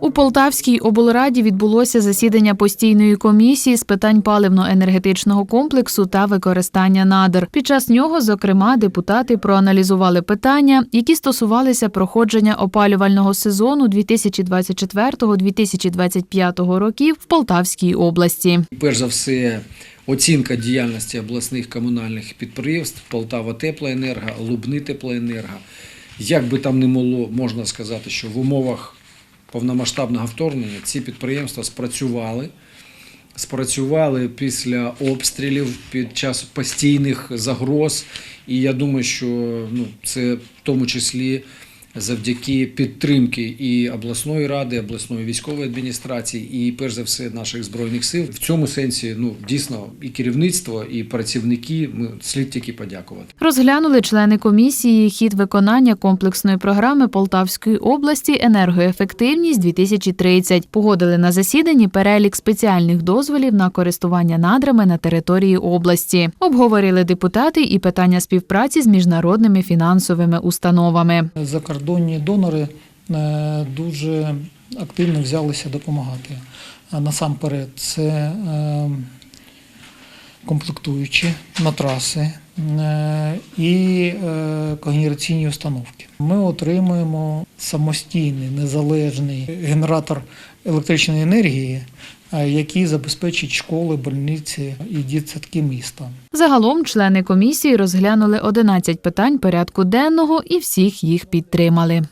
У Полтавській облраді відбулося засідання постійної комісії з питань паливно-енергетичного комплексу та використання надр. Під час нього, зокрема, депутати проаналізували питання, які стосувалися проходження опалювального сезону 2024-2025 років в Полтавській області. Перш за все, оцінка діяльності обласних комунальних підприємств Полтава Теплоенерго, Лубни Теплоенерго. Як би там не було, можна сказати, що в умовах повномасштабного вторгнення ці підприємства спрацювали. Спрацювали після обстрілів під час постійних загроз. І я думаю, що ну, це в тому числі завдяки підтримки і обласної ради, обласної військової адміністрації, і перш за все наших збройних сил. В цьому сенсі ну дійсно і керівництво, і працівники ми слід тільки подякувати. Розглянули члени комісії хід виконання комплексної програми Полтавської області енергоефективність 2030 Погодили на засіданні перелік спеціальних дозволів на користування надрами на території області. Обговорили депутати і питання співпраці з міжнародними фінансовими установами. Закордонні донори е, дуже активно взялися допомагати. Насамперед, це е, комплектуючі на траси е, і когніраційні установки. Ми отримуємо самостійний незалежний генератор електричної енергії, е, який забезпечить школи, больниці і дітсадки міста. Загалом члени комісії розглянули 11 питань порядку денного і всіх їх підтримали.